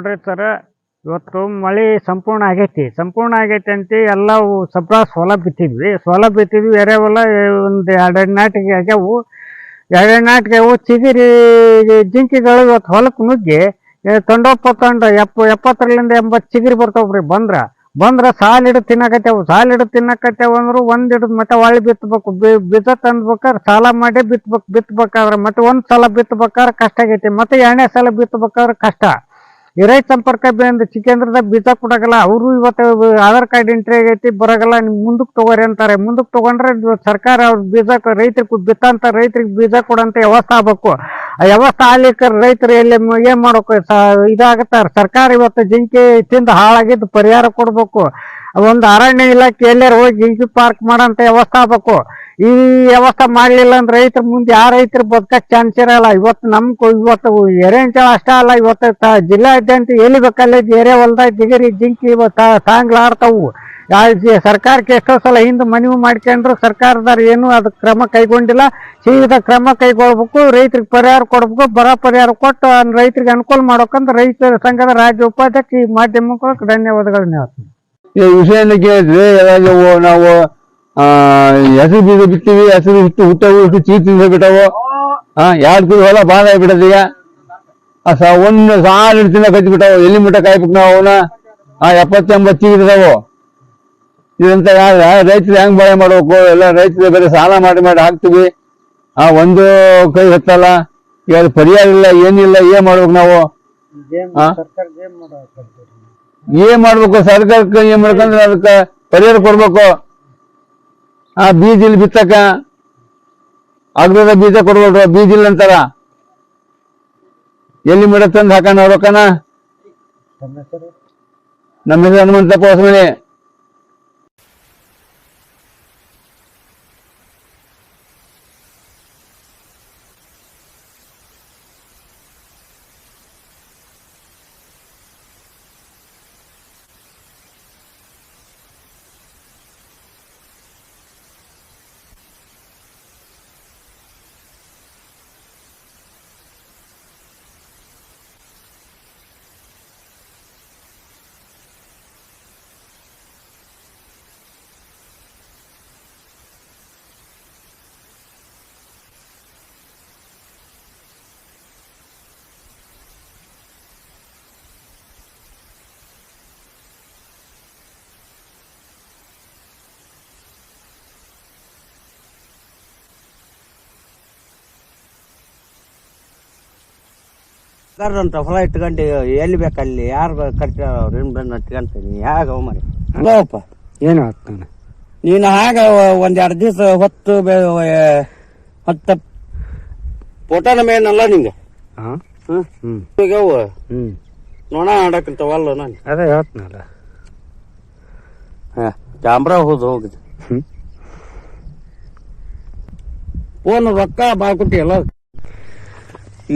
ನೋಡ್ರಿ ಸರ, ಇವತ್ತು ಮಳೆ ಸಂಪೂರ್ಣ ಆಗೈತಿ. ಸಂಪೂರ್ಣ ಆಗೈತಿ ಅಂತ ಎಲ್ಲ ಸಪ್ರ ಸೋಲ ಬಿತ್ತಿದ್ವಿ. ಸೋಲ ಬಿತ್ತಿದ್ವಿ ಎರೆಹೊಲ ಒಂದು ಎರಡೆರಡು ನಾಟಿಗೆ ಆಗ್ಯಾವು. ಎರಡೆರಡು ನಾಟಿಗೆ ಅವು ಚಿಗಿರಿ, ಜಿಂಕಿಗಳು ಇವತ್ತು ಹೊಲಕ್ಕೆ ನುಗ್ಗಿ ತೊಂಡಪ್ಪ ತೊಂಡ ಎಪ್ಪ, ಎಪ್ಪತ್ತರಲ್ಲಿಂದ ಎಂಬತ್ತು ಚಿಗಿರಿ ಬರ್ತಾವ್ರಿ ಬಂದ್ರ. ಬಂದ್ರ ಸಾಲ್ ಹಿಡಿದು ತಿನ್ನಕತ್ತೇವು. ಸಾಲ್ ಹಿಡಿದು ತಿನ್ನಕತ್ತೇವು ಅಂದ್ರು ಒಂದ್ ಹಿಡಿದು ಮತ್ತೆ ಹೊಳ್ಳಿ ಬಿತ್ತಬೇಕು ಬೀಜ ತಂದ್ಬೇಕಾದ್ರೆ ಸಾಲ ಮಾಡಿ ಬಿತ್ಬೇಕು ಬಿತ್ತಬೇಕಾದ್ರೆ ಮತ್ತೆ ಒಂದು ಸಲ ಬಿತ್ತಬೇಕಾದ್ರೆ ಕಷ್ಟ ಆಗೈತಿ. ಮತ್ತೆ ಎರಡನೇ ಸಲ ಬಿತ್ತಬೇಕಾದ್ರೆ ಕಷ್ಟ. ರೈತ ಸಂಪರ್ಕ ಬಂದು ಚಿಕ್ಕೇಂದ್ರದಾಗ ಬೀಜ ಕೊಡಗಲ್ಲ ಅವರು ಇವತ್ತು ಆಧಾರ್ ಕಾರ್ಡ್ ಎಂಟ್ರಿ ಆಗೈತಿ ಬರಗಲ್ಲ ನಿಮ್ ಮುಂದಕ್ಕೆ ತಗೋರಿ ಅಂತಾರೆ. ಮುಂದಕ್ಕೆ ತಗೊಂಡ್ರೆ ಸರ್ಕಾರ ಅವ್ರ ಬೀಜ ರೈತರಿಗೆ ಬಿತ್ತಂತ ರೈತರಿಗೆ ಬೀಜ ಕೊಡಂತ ವ್ಯವಸ್ಥೆ ಆಗ್ಬೇಕು. ಆ ವ್ಯವಸ್ಥೆ ಆಗ್ಲಿಕ್ಕೆ ರೈತರು ಎಲ್ಲಿ ಏನ್ ಮಾಡ್ಬೇಕು? ಇದಾಗತ್ತಾರ ಸರ್ಕಾರ ಇವತ್ತು ಜಿಂಕೆ ತಿಂದು ಹಾಳಾಗಿದ್ದು ಪರಿಹಾರ ಕೊಡ್ಬೇಕು. ಒಂದು ಅರಣ್ಯ ಇಲಾಖೆ ಎಲ್ಲರೂ ಹೋಗಿ ಜಿಂಕಿ ಪಾರ್ಕ್ ಮಾಡೋಂಥ ವ್ಯವಸ್ಥೆ ಆಗ್ಬೇಕು. ಈ ವ್ಯವಸ್ಥೆ ಮಾಡಲಿಲ್ಲ ಅಂದ್ರೆ ರೈತರ ಮುಂದೆ ಯಾವ ರೈತರು ಬದುಕಕ್ ಚಾನ್ಸ್ ಇರಲ್ಲ. ಇವತ್ತು ನಮ್ ಇವತ್ತು ಎರೆಂಚಳ ಅಷ್ಟೇ ಅಲ್ಲ, ಇವತ್ತು ಜಿಲ್ಲಾದ್ಯಂತ ಎಲ್ಲಿ ಬೇಕಲ್ಲ ಎರೆ ಹೊಲ್ದಾಗ ಜಿಗರಿ ಜಿಂಕಿ ಇವತ್ತು ಜಿ- ಸರ್ಕಾರಕ್ಕೆ ಎಷ್ಟೋ ಸಲ ಹಿಂದೆ ಮನವಿ ಮಾಡ್ಕೊಂಡ್ರು ಸರ್ಕಾರದವ್ರು ಏನು ಅದಕ್ಕೆ ಕ್ರಮ ಕೈಗೊಂಡಿಲ್ಲ. ಸೀದ ಕ್ರಮ ಕೈಗೊಳ್ಬೇಕು, ರೈತರಿಗೆ ಪರಿಹಾರ ಕೊಡ್ಬೇಕು, ಬರ ಪರಿಹಾರ ಕೊಟ್ಟು ರೈತರಿಗೆ ಅನುಕೂಲ ಮಾಡ್ಬೇಕಂತ ರೈತರ ಸಂಘದ ರಾಜ್ಯ ಉಪಾಧ್ಯಕ್ಷ ಈ ಮಾಧ್ಯಮಕ್ಕೆ ಧನ್ಯವಾದಗಳನ್ನ ಹೇಳ್ತೀನಿ. ಈ ವಿಷಯನ ಕೇಳಿದ್ರೆ ಯಾವಾಗ ನಾವು ಆ ಹೆಸರು ಬೀಜ ಬಿತ್ತೀವಿ ಹೆಸರು ಇಷ್ಟು ಹುಟ್ಟವು ಇಷ್ಟು ಚೀ ತಿಂದ ಬಿಟ್ಟವು? ಹಾ ಎರಡು ಕುರಿ ಹೊಲ ಬಾಳ ಆಗ್ಬಿಟ್ಟದ ಈಗ? ಒಂದು ಸಾಲು ತಿನ್ನ ಕತ್ತಿ ಬಿಟ್ಟವು ಎಲ್ಲಿ ಮುಟ್ಟ ಕಾಯ್ಬೇಕು ನಾವು ಅವನ? ಆ ಎಪ್ಪತ್ತೆಂಬತ್ತು ಚೀಲ ಇದಂತ ಯಾರ ರೈತರು ಹೆಂಗ್ ಬಾಳೆ ಮಾಡ್ಬೇಕು? ಎಲ್ಲ ರೈತರು ಬೇರೆ ಸಾಲ ಮಾಡಿ ಮಾಡಿ ಹಾಕ್ತಿವಿ. ಆ ಒಂದು ಕೈ ಹೊತ್ತಲ್ಲ? ಈಗ ಪರಿಹಾರ ಇಲ್ಲ ಏನಿಲ್ಲ ಏನ್ ಮಾಡ್ಬೇಕು ನಾವು? ಏನ್ ಮಾಡ್ಬೇಕು? ಸರ್ಕಾರಕ್ಕೆ ಏನ್ ಮಾಡ್ಕಂದ್ರೆ ಅದಕ್ಕ ಪರಿಹಾರ ಕೊಡ್ಬೇಕು. ಆ ಬೀಜ ಇಲ್ಲಿ ಬಿತ್ತಕ ಅಗ್ರದ ಬೀಜ ಕೊಡ್ಬೇಡ್ರ ಬೀಜ ಇಲ್ಲ ಅಂತಾರ. ಎಲ್ಲಿ ಮಡ ತಂದು ರೊಕ್ಕನ ನಮ್ಮ ಹೆಸರು ಹನುಮಂತಪ್ಪ ಹೊಸಮನೆ ಕರ್ದಂತ ಹೊಲ ಇಟ್ಕೊಂಡು ಎಲ್ಲಿ ಬೇಕಲ್ಲಿ ಯಾರು ಕಟ್ಟಾರ ಅವ್ರು? ಬಂದು ಹಚ್ಕೊಂತೀನಿ ಯಾಗ ಮರಿ ಅಪ್ಪ. ಏನು ಆಗ್ತಾನೆ ನೀನು ಹಾಗ ಒಂದೆರಡು ಎರಡು ದಿವಸ ಹೊತ್ತು ಹೊತ್ತ ಫೋಟೋನ ಮೇನಲ್ಲ ನಿಂಗೆ? ಈಗ ನೋಣ ಆಡಕ್ಕಂತವಲ್ಲ ನಾನು. ಅದೇ ಹೇಳ್ತೀನಲ್ಲ ಹಾ ಕ್ಯಾಮ್ರಾ ಹೋದ್ ಹೋಗಿದೆ. ಫೋನ್ ರೊಕ್ಕ ಬಾಳ್ಕೊಟ್ಟಿಯಲ್ಲ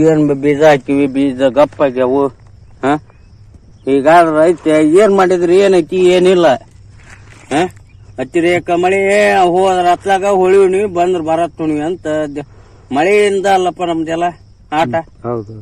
ಏನ್ ಬೀಜ ಹಾಕಿವಿ ಬೀಜ ಗಪ್ಪ ಆಗ್ಯಾವು ಹ? ಈಗ ರೈತ ಏನ್ ಮಾಡಿದ್ರಿ, ಏನೈತಿ, ಏನಿಲ್ಲ, ಹ? ಅತಿರೇಕ ಮಳೆ ಹೋದ್ರ ಹತ್ಲಾಗ ಹೊಳಿ ಉಣಿವಿ ಬಂದ್ರ ಬರತ್ ಉಣಿವಿ ಅಂತ ಮಳೆಯಿಂದ ಅಲ್ಲಪ್ಪ ನಮ್ದೆಲ್ಲ, ಆಟ? ಹೌದು.